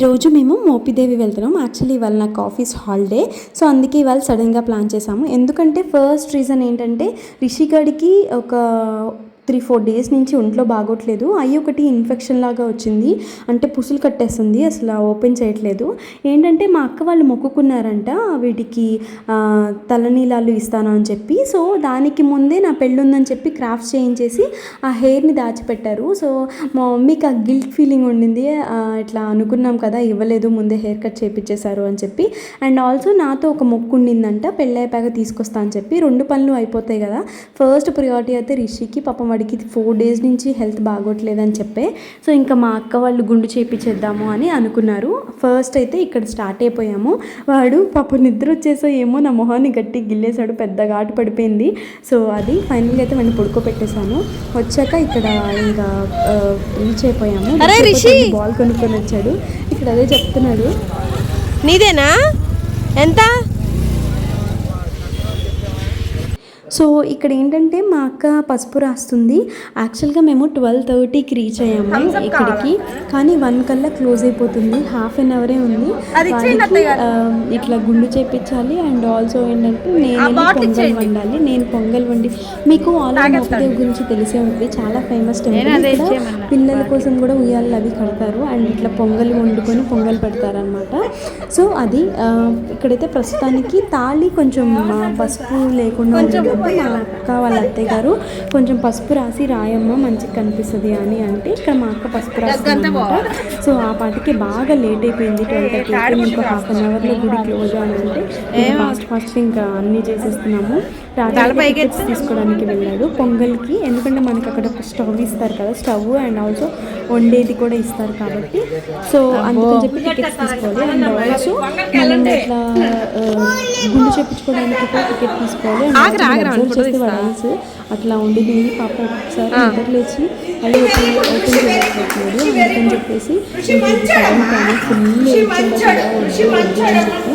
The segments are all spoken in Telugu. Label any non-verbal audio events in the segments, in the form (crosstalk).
ఈరోజు మేము మోపిదేవి వెళ్తున్నాం. యాక్చువల్లీ ఇవాళ నాకు ఆఫీస్ హాలిడే సో అందుకే ఇవాళ సడన్గా ప్లాన్ చేసాము ఎందుకంటే ఫస్ట్ రీజన్ ఏంటంటే రిషిగడికి ఒక త్రీ ఫోర్ డేస్ నుంచి ఒంట్లో బాగోట్లేదు. అయ్యి ఒకటి ఇన్ఫెక్షన్ లాగా వచ్చింది. అంటే పుసులు కట్టేస్తుంది. అసలు ఓపెన్ చేయట్లేదు. ఏంటంటే మా అక్క వాళ్ళు మొక్కుకున్నారంట వీటికి తలనీలాలు ఇస్తాను అని చెప్పి. సో దానికి ముందే నా పెళ్ళి ఉందని చెప్పి క్రాఫ్ట్ చేయించేసి ఆ హెయిర్ని దాచిపెట్టారు. సో మా మమ్మీకి ఆ గిల్ట్ ఫీలింగ్ ఉండింది. ఇట్లా అనుకున్నాం కదా ఇవ్వలేదు ముందే హెయిర్ కట్ చేయించేశారు అని చెప్పి. అండ్ ఆల్సో నాతో ఒక మొక్కు ఉండిందంట పెళ్ళైపాక తీసుకొస్తా అని చెప్పి. రెండు పనులు అయిపోతాయి కదా. ఫస్ట్ ప్రియారిటీ అయితే రిషికి పాపం వాడికి ఫోర్ డేస్ నుంచి హెల్త్ బాగోట్లేదని చెప్పే. సో ఇంకా మా అక్క వాళ్ళు గుండు చేపించేద్దాము అని అనుకున్నారు. ఫస్ట్ అయితే ఇక్కడ స్టార్ట్ అయిపోయాము. వాడు పాప నిద్ర వచ్చేసో ఏమో నా మొహాన్ని గట్టి గిల్లేశాడు పెద్ద ఘాటు పడిపోయింది. సో అది ఫైనల్గా అయితే వాడిని పడుకోబెట్టేశాను. వచ్చాక ఇక్కడ ఇంకా రీచ్ అయిపోయాము! బాల్ కొనుక్కొని వచ్చాడు. ఇక్కడ అదే చెప్తున్నాడు. నీదేనా? ఎంత? సో ఇక్కడ ఏంటంటే మా అక్క పసుపు రాస్తుంది. యాక్చువల్గా మేము ట్వెల్వ్ థర్టీకి రీచ్ అయ్యాము ఇక్కడికి. కానీ వన్ కల్లా క్లోజ్ అయిపోతుంది. హాఫ్ అన్ అవరే ఉంది. ఆ, ఇట్లా గుండు చేపించాలి అండ్ ఆల్సో ఏంటంటే నేను పొంగల్ వండాలి. నేను పొంగల్ వండి మీకు ఆల్రెడీ మోపదేవ్ గురించి తెలిసే ఉంటుంది చాలా ఫేమస్ టెంపుల్ పిల్లల కోసం కూడా ఉయ్యాలు అవి కడతారు. అండ్ ఇట్లా పొంగల్ వండుకొని పొంగల్ పెడతారనమాట సో అది ఆ, ఇక్కడైతే ప్రస్తుతానికి తాళి కొంచెం ఆ, పసుపు లేకుండా ఉందంటే మా అక్క వాళ్ళ అత్తయ్య గారు కొంచెం పసుపు రాసి రాయమ్మ మంచిగా కనిపిస్తుంది అని అంటే ఇక్కడ మా అక్క పసుపు రాస్తుంది సో ఆ పాటికి బాగా లేట్ అయిపోయింది ట్వెల్వ్ ఇంకో హాఫ్ అన్ అవర్లో గుడి క్లోజ్ అని అంటే ఫాస్ట్ ఫాస్ట్ ఇంకా అన్నీ చేసేస్తున్నాము. రాత్రి టికెట్స్ తీసుకోవడానికి వెళ్ళాడు పొంగల్కి ఎందుకంటే మనకి అక్కడ ఒక స్టవ్ ఇస్తారు కదా స్టవ్ అండ్ ఆల్సో వండేది కూడా ఇస్తారు కాబట్టి. సో అందుకని చెప్పి టికెట్స్ తీసుకోవాలి. అండ్ ఆల్సో మనం ఇట్లా గుండు చేపించుకోవడానికి కూడా టికెట్ తీసుకోవాలి. Observe చేస్తే వాడు ఐస్ అట్లా ఉండి పాప ఒకసారి నిద్ర లేచి అవి ఓపెన్ ఓపెన్ చేయలేకపోతున్నాడు అందుకని చెప్పేసి ఫుల్ అని చెప్పి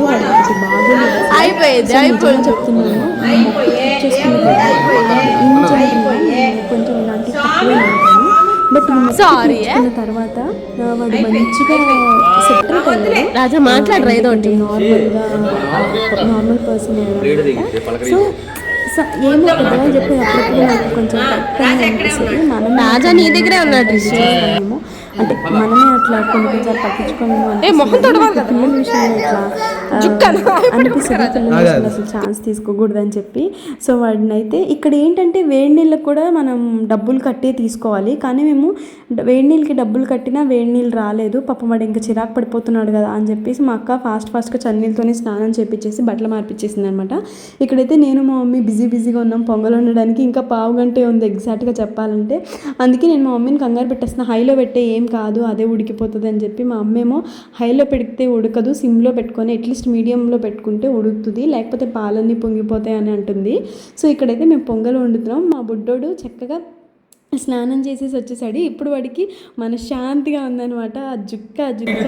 వాడికి ఒకటి బాగా అయిపోయింది, అయిపోయింది. చెప్తున్నాను కొంచెం ఇలాంటి తక్కువే ఉంటాను బట్ eh? తర్వాత వాడు మంచిగా సెటిల్ అయ్యాడు. రాజా మాట్లాడరా ఏదో నార్మల్గా నార్మల్ పర్సన్ సో స- ఏమో పెద్దగా చెప్పి అప్పుడప్పుడు నాకు కొంచెం రాజా నీ దగ్గరే ఉన్నాడు. అంటే మనమే అట్లా కొన్ని కదా. పిల్లల విషయంలో ఇట్లా. (laughs) అనిపిస్తుంది పిల్లల విషయంలో అసలు ఛాన్స్ తీసుకోకూడదు అని చెప్పి. సో వాడిని అయితే ఇక్కడ ఏంటంటే వేడి నీళ్ళకి కూడా మనం డబ్బులు కట్టే తీసుకోవాలి. కానీ మేము వేడి నీళ్ళకి డబ్బులు కట్టినా వేడి నీళ్ళు రాలేదు. పాపం వాడు ఇంకా చిరాకు పడిపోతున్నాడు కదా అని చెప్పేసి మా అక్క ఫాస్ట్ ఫాస్ట్గా చన్నీళ్ళతోనే స్నానం చేపించేసి బట్టలు మార్పించేసింది అనమాట ఇక్కడైతే నేను మా మమ్మీ బిజీ బిజీగా ఉన్నాం. పొంగల్ వండడానికి ఇంకా పావు గంటే ఉంది ఎగ్జాక్ట్గా చెప్పాలంటే. అందుకే నేను మా మమ్మీని కంగారు పెట్టేస్తున్నా. హైలో పెట్టే ఏం కాదు అదే ఉడికిపోతుంది అని చెప్పి మా అమ్మేమో హైలో పెడితే ఉడకదు సిమ్లో పెట్టుకొని అట్లీస్ట్ మీడియంలో పెట్టుకుంటే ఉడుకుతుంది లేకపోతే పాలన్నీ పొంగిపోతాయి అని అంటుంది. సో ఇక్కడైతే మేము పొంగల్ వండుతున్నాం. మా బుడ్డోడు చక్కగా స్నానం చేసేసి వచ్చేసాడు. ఇప్పుడు వాడికి మనశ్శాంతిగా ఉందన్నమాట. ఆ జుక్క ఆ జుక్క.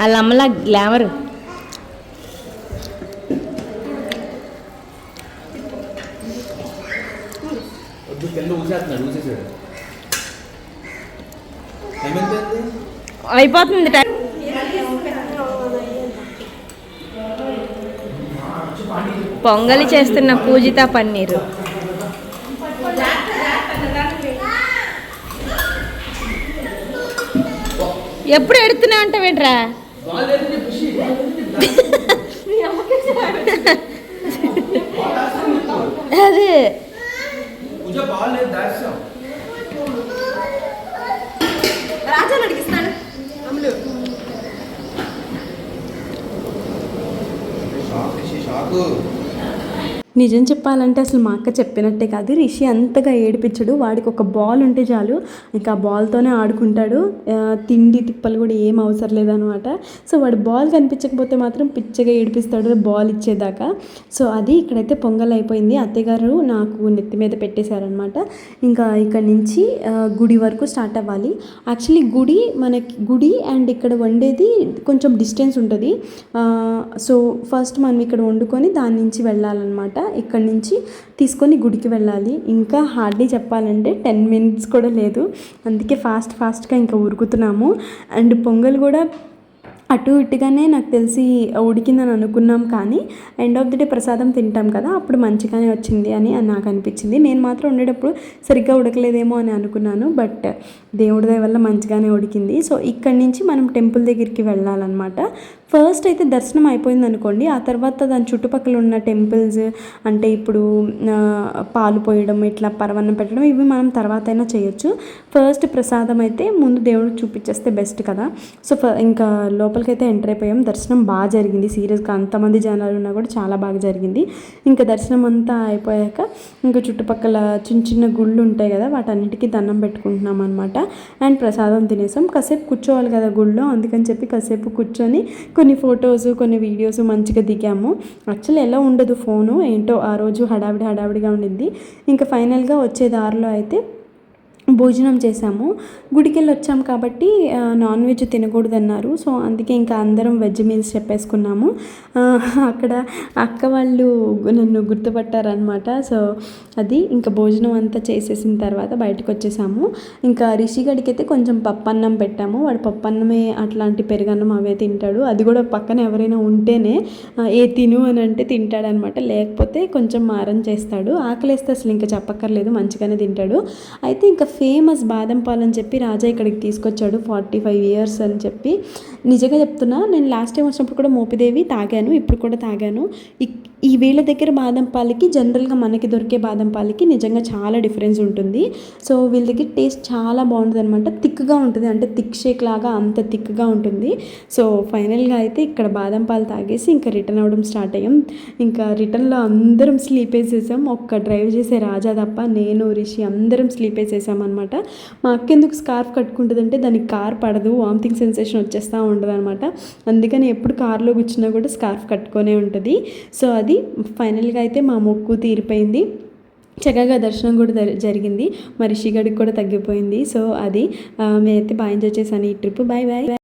వాళ్ళ అమ్మలా గ్లామర్ అయిపోతుంది టైం. పొంగలి చేస్తున్న పూజిత పన్నీరు. ఎప్పుడు ఎడుతున్నా అంటావేంట్రా అదే. రాజాను అడిగిస్తాను. అమలు షాక్ షాకు. నిజం చెప్పాలంటే అసలు మా అక్క చెప్పినట్టే కాదు. రిషి అంతగా ఏడిపించడు. వాడికి ఒక బాల్ ఉంటే చాలు. ఇంకా ఆ బాల్తోనే ఆడుకుంటాడు. తిండి తిప్పలు కూడా ఏం అవసరం లేదనమాట సో వాడు బాల్ కనిపించకపోతే మాత్రం పిచ్చగా ఏడిపిస్తాడు బాల్ ఇచ్చేదాకా. సో అది ఇక్కడైతే పొంగల్ అయిపోయింది. అత్తయ్యగారు నాకు నెత్తి మీద పెట్టేశారనమాట ఇంకా ఇక్కడ నుంచి గుడి వరకు స్టార్ట్ అవ్వాలి. యాక్చువల్లీ గుడి మనకి గుడి అండ్ ఇక్కడ వండేది కొంచెం డిస్టెన్స్ ఉంటుంది. సో ఫస్ట్ మనం ఇక్కడ వండుకొని దాని నుంచి వెళ్ళాలన్నమాట. ఇక్కడ నుంచి తీసుకొని గుడికి వెళ్ళాలి. ఇంకా హార్డ్లీ చెప్పాలంటే టెన్ మినిట్స్ కూడా లేదు. అందుకే ఫాస్ట్ ఫాస్ట్గా ఇంకా ఉరుకుతున్నాము. అండ్ పొంగల్ కూడా అటు ఇటుగానే నాకు తెలిసి ఉడికిందని అనుకున్నాం కానీ ఎండ్ ఆఫ్ ది డే ప్రసాదం తింటాం కదా అప్పుడు మంచిగానే వచ్చింది అని నాకు అనిపించింది. నేను మాత్రం ఉండేటప్పుడు సరిగ్గా ఉడకలేదేమో అని అనుకున్నాను బట్ దేవుడి దయ వల్ల మంచిగానే ఉడికింది. సో ఇక్కడి నుంచి మనం టెంపుల్ దగ్గరికి వెళ్ళాలన్నమాట. ఫస్ట్ అయితే దర్శనం అయిపోయింది అనుకోండి ఆ తర్వాత దాని చుట్టుపక్కల ఉన్న టెంపుల్స్ అంటే ఇప్పుడు పాలు పోయడం ఇట్లా పరవన్నం పెట్టడం ఇవి మనం తర్వాత అయినా చేయొచ్చు. ఫస్ట్ ప్రసాదం అయితే ముందు దేవుడికి చూపించేస్తే బెస్ట్ కదా. సో ఫ- లోపలికి అయితే ఎంటర్ అయిపోయాం. దర్శనం బాగా జరిగింది. సీరియస్గా అంతమంది జనాలు ఉన్నా కూడా చాలా బాగా జరిగింది. ఇంకా దర్శనం అంతా అయిపోయాక ఇంకా చుట్టుపక్కల చిన్న చిన్న గుళ్ళు ఉంటాయి కదా వాటన్నిటికీ దండం పెట్టుకుంటున్నాం అనమాట అండ్ ప్రసాదం తినేసాం. కాసేపు కూర్చోవాలి కదా గుళ్ళో అందుకని చెప్పి కాసేపు కూర్చొని కొన్ని ఫొటోస్ కొన్ని వీడియోస్ మంచిగా దిగాము. యాక్చువల్లీ ఎలా ఉండదు ఫోను ఏంటో ఆ రోజు హడావిడి హడావిడిగా ఉండింది. ఇంకా ఫైనల్గా వచ్చే దారిలో అయితే భోజనం చేసాము గుడికెళ్ళి వచ్చాం కాబట్టి నాన్ వెజ్ తినకూడదన్నారు. సో అందుకే ఇంకా అందరం వెజ్ మీల్స్ చెప్పేసుకున్నాము. అక్కడ అక్క వాళ్ళు నన్ను గుర్తుపట్టారనమాట సో అది ఇంకా భోజనం అంతా చేసేసిన తర్వాత బయటకు వచ్చేసాము ఇంకా రిషిగడికి అయితే కొంచెం పప్పన్నం పెట్టాము. వాడు పప్పన్నమే అట్లాంటి పెరుగన్నం అవే తింటాడు. అది కూడా పక్కన ఎవరైనా ఉంటేనే ఏ తిను అని అంటే తింటాడనమాట లేకపోతే కొంచెం మారం చేస్తాడు. ఆకలేస్తే అసలు ఇంకా చెప్పక్కర్లేదు. మంచిగానే తింటాడు. అయితే ఇంకా ఫేమస్ బాదం పాలు అని చెప్పి రాజా ఇక్కడికి తీసుకొచ్చాడు ఫార్టీ ఫైవ్ ఇయర్స్ అని చెప్పి. నిజంగా చెప్తున్నా నేను లాస్ట్ టైం వచ్చినప్పుడు కూడా మోపిదేవి తాగాను ఇప్పుడు కూడా తాగాను. ఇక్- ఈ వీళ్ళ దగ్గర బాదం పాలకి జనరల్గా మనకి దొరికే బాదం పాలకి నిజంగా చాలా డిఫరెన్స్ ఉంటుంది. సో వీళ్ళ దగ్గర టేస్ట్ చాలా బాగుంటుంది అనమాట థిక్గా ఉంటుంది అంటే థిక్ షేక్ లాగా అంత థిక్గా ఉంటుంది. సో ఫైనల్గా అయితే ఇక్కడ బాదం పాలు తాగేసి ఇంకా రిటర్న్ అవ్వడం స్టార్ట్ అయ్యాం. ఇంకా రిటర్న్లో అందరం స్లీప్ వేసేసాం. ఒక్క డ్రైవ్ చేసే రాజా తప్ప నేను రిషి అందరం స్లీప్ వేసేసాం అనమాట మా అక్క ఎందుకు స్కార్ఫ్ కట్టుకుంటుందంటే దానికి కార్ పడదు వామిటింగ్ సెన్సేషన్ వచ్చేస్తూ ఉంటుంది అనమాట అందుకని ఎప్పుడు కార్లో కూర్చున్నా కూడా స్కార్ఫ్ కట్టుకొనే ఉంటుంది. సో అది ఫైనల్గా అయితే మా మొక్కు తీరిపోయింది. చక్కగా దర్శనం కూడా జరిగింది. మరి షిగడికి కూడా తగ్గిపోయింది. సో అది మేమైతే బాగా ఎంజాయ్ చేశాను ఈ ట్రిప్. Bye bye